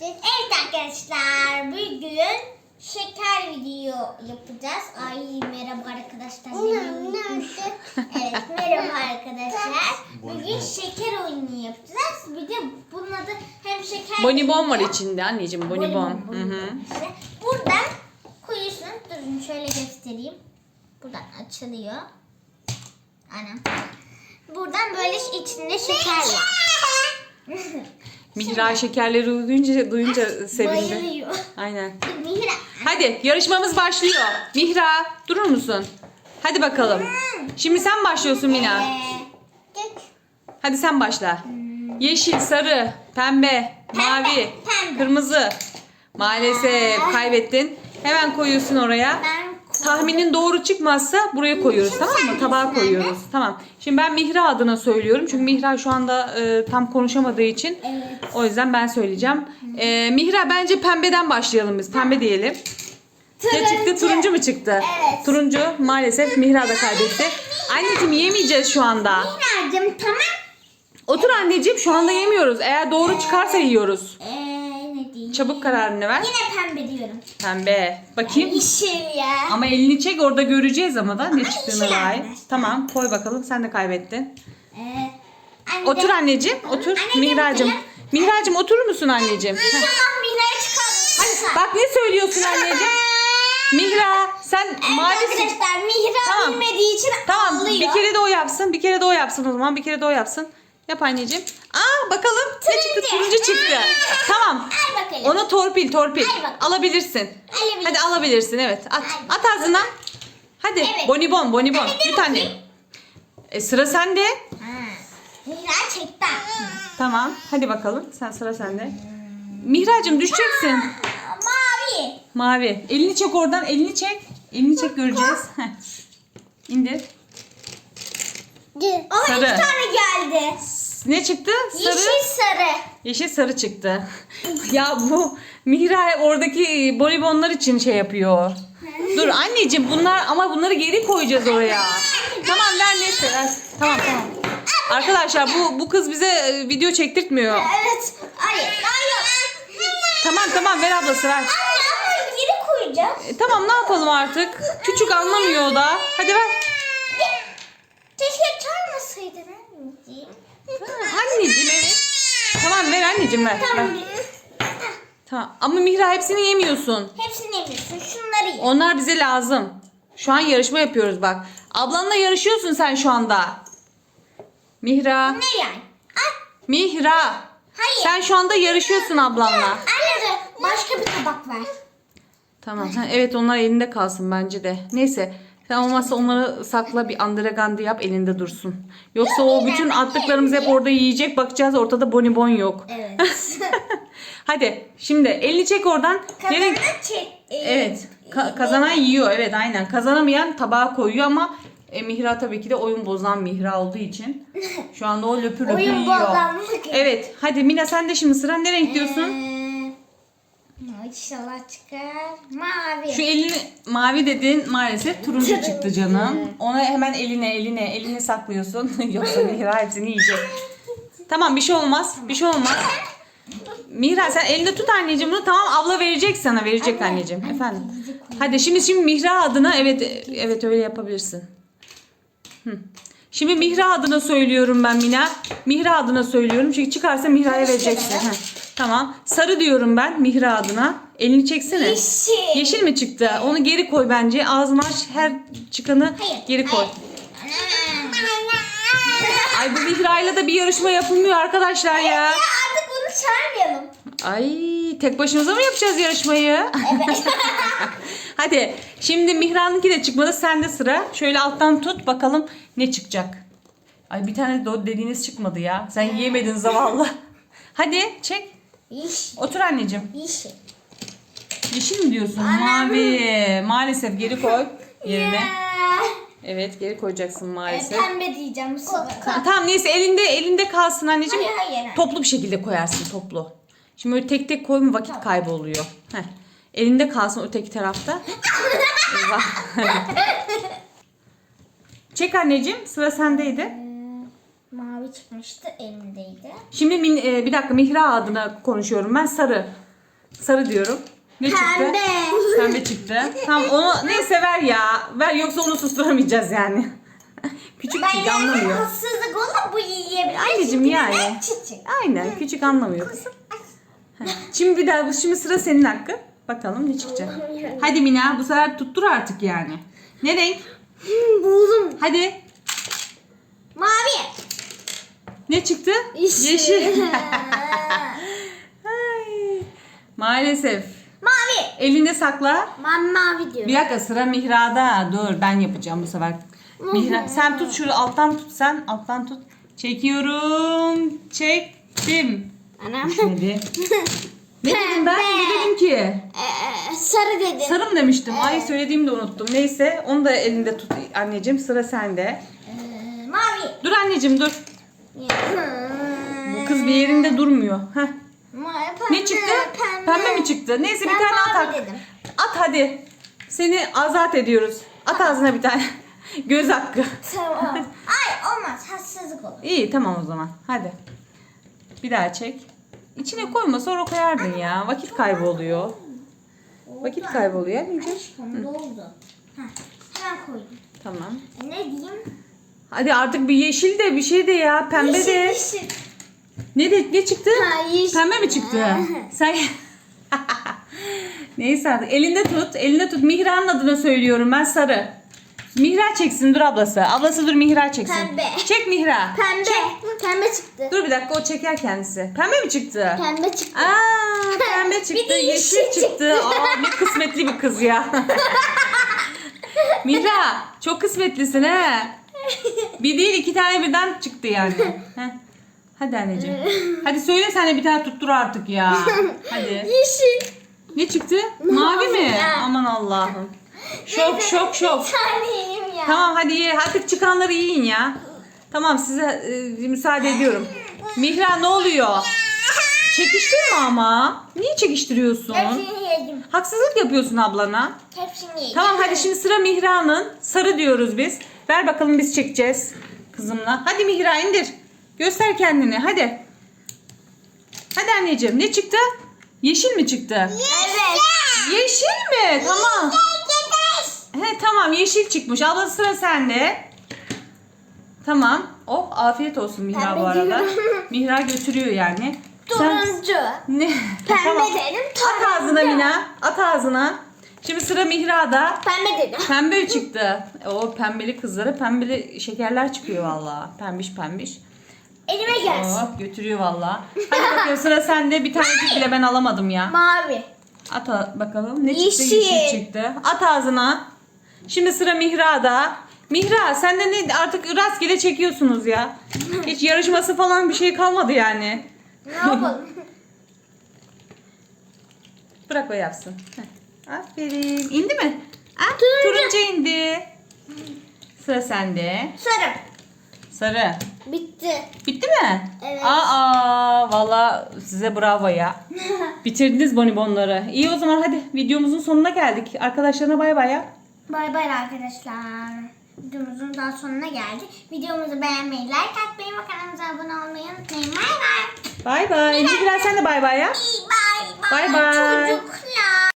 Evet arkadaşlar bugün şeker video yapacağız. Ay merhaba arkadaşlar. evet merhaba arkadaşlar. Bugün şeker oyunu yapacağız. Bir de bunun adı hem şeker Bonibon var içinde anneciğim bonibon. Hı hı. İşte Buradan koyuyorsun. Durun şöyle göstereyim. Buradan açılıyor. Anam. Buradan böyle içinde şeker var. Mihra şekerleri duyunca, duyunca sevindi. Bayılıyor. Aynen. Mihra. Hadi yarışmamız başlıyor. Mihra durur musun? Hadi bakalım. Şimdi sen başlıyorsun Mina. Hadi sen başla. Yeşil, sarı, pembe, mavi, kırmızı. Maalesef kaybettin. Hemen koyuyorsun oraya. Tahminin doğru çıkmazsa buraya koyuyoruz tamam mı? Tabağa koyuyoruz. Tamam. Şimdi ben Mihra adına söylüyorum. Çünkü Mihra şu anda e, tam konuşamadığı için. Evet. O yüzden ben söyleyeceğim. E, Mihra bence pembeden başlayalım biz. Pembe diyelim. Ne çıktı? Turuncu mu çıktı? Evet. Turuncu. Maalesef Mihra da kaybetti. Anneciğim yemeyeceğiz şu anda. Mihracığım tamam. Otur anneciğim şu anda yemiyoruz. Eğer doğru çıkarsa yiyoruz. Diyeyim? Çabuk kararını ver. Yine pembe diyorum. Pembe. Bakayım. Yeşil ya. Ama elini çek orada göreceğiz ama da ne Ama çıktığını yeşil dair. arkadaşlar. Tamam koy bakalım sen de kaybettin. Ee, anne. Otur anneciğim otur. Oturayım. Mihracığım oturur musun anneciğim? Heh. İnşallah Mihra'yı çıkartırsın. Bak ne söylüyorsun anneciğim? Mihra sen mavisin. arkadaşlar Mihra Tamam. bilmediği için Tamam ağlıyor. bir kere de o yapsın. Bir kere de o yapsın o zaman. Bir kere de o yapsın. Yap anneciğim. Aa bakalım ne çıktı? Turuncu. Çıktı. Tamam. Al bakalım. Ona torpil torpil. Al bakalım. Alabilirsin. Alabilirsin. Hadi alabilirsin evet. At. At ağzına. Hadi. Evet. Bonibon bonibon. Hadi anne. bakayım. E, sıra sende. Mihra çekti. Tamam. Hadi bakalım. Sen sıra sende. Mihracığım düşeceksin. Aa, Mavi. Mavi. Elini çek oradan. Elini çek. Elini çek göreceğiz. Heh. İndir. Aha Sarı. iki tane geldi. Ne çıktı? Sarı. Yeşil sarı. Yeşil sarı çıktı. ya bu Mihra oradaki bonibonlar için şey yapıyor. Dur anneciğim bunlar ama bunları geri koyacağız oraya. Tamam ver neyse ver. Tamam tamam. Arkadaşlar bu bu kız bize e, video çektirtmiyor. Evet. Hayır. Hayır. Tamam tamam ver ablası ver. Anne ama geri koyacağız. E, tamam ne yapalım artık? Küçük anlamıyor o da. Hadi ver. Keşke çarmasaydın anneciğim. Anneciğim evet. Tamam ver anneciğim ver. ver. Tamam. Tamam. Ama Mihra hepsini yemiyorsun. Hepsini yemiyorsun. Şunları ye. Onlar bize lazım. Şu an yarışma yapıyoruz bak. Ablanla yarışıyorsun sen şu anda. Mihra. Ne yani? Ay, Mihra. hayır. Sen şu anda yarışıyorsun ablanla. Anne başka bir tabak ver. Tamam sen evet onlar elinde kalsın bence de. Neyse. Sen olmazsa onları sakla bir andregandi yap elinde dursun. Yoksa o bütün attıklarımız hep orada yiyecek bakacağız ortada bonibon yok. Evet. Hadi şimdi elini çek oradan. Nereye- Kazanan çek. e, Evet. ka- kazanan yiyor. Evet aynen. Kazanamayan tabağa koyuyor ama e, Mihra tabii ki de oyun bozan Mihra olduğu için şu anda o löpür löpür Oyun yiyor. bozanlık. Evet. Hadi Mina sen de şimdi sıra ne renk diyorsun? İnşallah çıkar. Mavi. Şu elini mavi dedin maalesef turuncu çıktı canım. Onu hemen eline eline eline saklıyorsun. Yoksa Mihra hepsini yiyecek. Tamam bir şey olmaz. Bir şey olmaz. Mihra sen elinde tut anneciğim bunu. Tamam abla verecek sana verecek Anne, anneciğim. anne, Efendim. koy. Hadi şimdi şimdi Mihra adına evet evet öyle yapabilirsin. Hı. Şimdi Mihra adına söylüyorum ben Mina. Mihra adına söylüyorum çünkü çıkarsa Mihra'ya vereceksin. Heh. Tamam. Sarı diyorum ben Mihra adına. Elini çeksene. Yeşil. Yeşil mi çıktı? Onu geri koy bence. Ağzını aç her çıkanı Hayır, geri koy. Ay bu Mihra'yla da bir yarışma yapılmıyor arkadaşlar ya. Ya artık bunu çağırmayalım. Ay tek başımıza mı yapacağız yarışmayı? Hadi şimdi Mihran'ınki de çıkmadı. Sende sıra. Şöyle alttan tut bakalım ne çıkacak. Ay bir tane de dediğiniz çıkmadı ya. Sen yiyemedin zavallı. Hadi çek. Yeşil. Otur anneciğim. Yeşil. Yeşil mi diyorsun? Mavi. Maalesef geri koy yerine. Evet geri koyacaksın maalesef. pembe diyeceğim bu sefer. Tamam neyse elinde elinde kalsın anneciğim. Hayır, hayır. Toplu bir şekilde koyarsın toplu. Şimdi öyle tek tek koyma vakit kaybı oluyor. Heh. Elinde kalsın öteki tarafta. Çek anneciğim sıra sendeydi. Mavi çıkmıştı elimdeydi. Şimdi min- e, bir dakika Mihra adına konuşuyorum ben sarı. Sarı diyorum. Ne çıktı? Pembe. Pembe çıktı. Tamam onu neyse ver ya. Ver yoksa onu susturamayacağız yani. Küçük Ben çünkü anlamıyor. hassızlık olur bu yiyebilir. Anneciğim Çünkü yani. Çiçek. Aynen küçük anlamıyor. Kızım. Şimdi bir daha bu şimdi sıra senin hakkı. Bakalım ne çıkacak. Hadi Mina bu sefer tuttur artık yani. Ne renk? Hmm, Buldum. Hadi. Mavi. Ne çıktı? Yeşil. Ay. Maalesef. Mavi. Elinde sakla. Ben mavi diyorum. Bir dakika sıra Mihra'da. Dur ben yapacağım bu sefer. Mihra sen tut şunu alttan tut sen. Alttan tut. Çekiyorum. Çektim. Anam. Düşmedi. ne dedim ben? Ne dedim ki? Ee, sarı dedim. Sarı mı demiştim? Ay söylediğimi de unuttum. Neyse onu da elinde tut anneciğim. Sıra sende. Ee, mavi. Dur anneciğim dur. Bu kız bir yerinde durmuyor. Heh. Ma- Ne çıktı? Pembe, mi çıktı? Neyse bir Ben tane at. at. dedim. At hadi. Seni azat ediyoruz. At ağzına bir tane. Göz hakkı. Tamam. Ay olmaz. Hassızlık olur. İyi tamam o zaman. Hadi. Bir daha çek. İçine koyma sonra koyardın ya. Vakit kaybı oluyor. Vakit kaybı oluyor anneciğim. Aşkım doldu. Heh, hemen koydum. Tamam. Ne diyeyim? Hadi artık bir yeşil de bir şey de ya. Pembe de. Yeşil, yeşil. Ne de ne çıktı? Ha, yeşil. Pembe mi çıktı? Sen Neyse artık elinde tut. Elinde tut. Mihra'nın adını söylüyorum ben sarı. Mihra çeksin dur ablası. Ablası dur Mihra çeksin. Pembe. Çek Mihra. Pembe. Pembe çıktı. Dur bir dakika o çeker kendisi. Pembe mi çıktı? Pembe çıktı. Aa pembe Bir çıktı. de yeşil, yeşil çıktı. çıktı. Aa ne kısmetli bir kız ya. Mihra çok kısmetlisin he. Bir değil iki tane birden çıktı yani. Heh. Hadi anneciğim. Hadi söyle sen de bir tane tuttur artık ya. Hadi. Yeşil. Ne çıktı? Mavi mi? ya. Aman Allah'ım. Şok şok şok. Taneyim ya. Tamam hadi ye. Artık çıkanları yiyin ya. Tamam size e, müsaade ediyorum. Mihra ne oluyor? Çekiştirme ama. Niye çekiştiriyorsun? Hepsini yedim. Haksızlık yapıyorsun ablana. Hepsini yedim. Tamam hadi şimdi sıra Mihra'nın. Sarı diyoruz biz. Ver bakalım biz çekeceğiz kızımla. Hadi Mihra indir. Göster kendini hadi. Hadi anneciğim ne çıktı? Yeşil mi çıktı? Evet. Yeşil mi? Tamam. He tamam yeşil çıkmış. Abla sıra sende. Tamam. Oh afiyet olsun Mihra bu arada. Mihra götürüyor yani. Sen Turuncu. ne? Pembe tamam. dedim. At ağzına Mina. At ağzına. Şimdi sıra Mihra'da. Pembe dedim. Pembe çıktı. O pembeli kızlara pembeli şekerler çıkıyor valla. Pembiş pembiş. Elime gelsin. Oh götürüyor valla. Hadi bakalım sıra sende. Bir tanecik bile ben alamadım ya. Mavi. At a- bakalım. Ne çıktı? Yeşil. Yeşil çıktı. At ağzına. Şimdi sıra Mihra'da. Mihra sen de ne artık rastgele çekiyorsunuz ya. Hiç yarışması falan bir şey kalmadı yani. Ne yapalım? Bırak o yapsın. Heh. Aferin. İndi mi? Ah, Turuncu. turuncu indi. Sıra sende. Sarı. Sarı. Bitti. Bitti mi? Evet. Aa valla size bravo ya. Bitirdiniz bonibonları. İyi o zaman hadi videomuzun sonuna geldik. Arkadaşlarına bay bay ya. Bay bay arkadaşlar. Videomuzun daha sonuna geldik. Videomuzu beğenmeyi, like atmayı ve kanalımıza abone olmayı unutmayın. Bay bay. Bay bay. Biraz sen de bay bay ya. Bay bay. Bay bay. Çocuklar.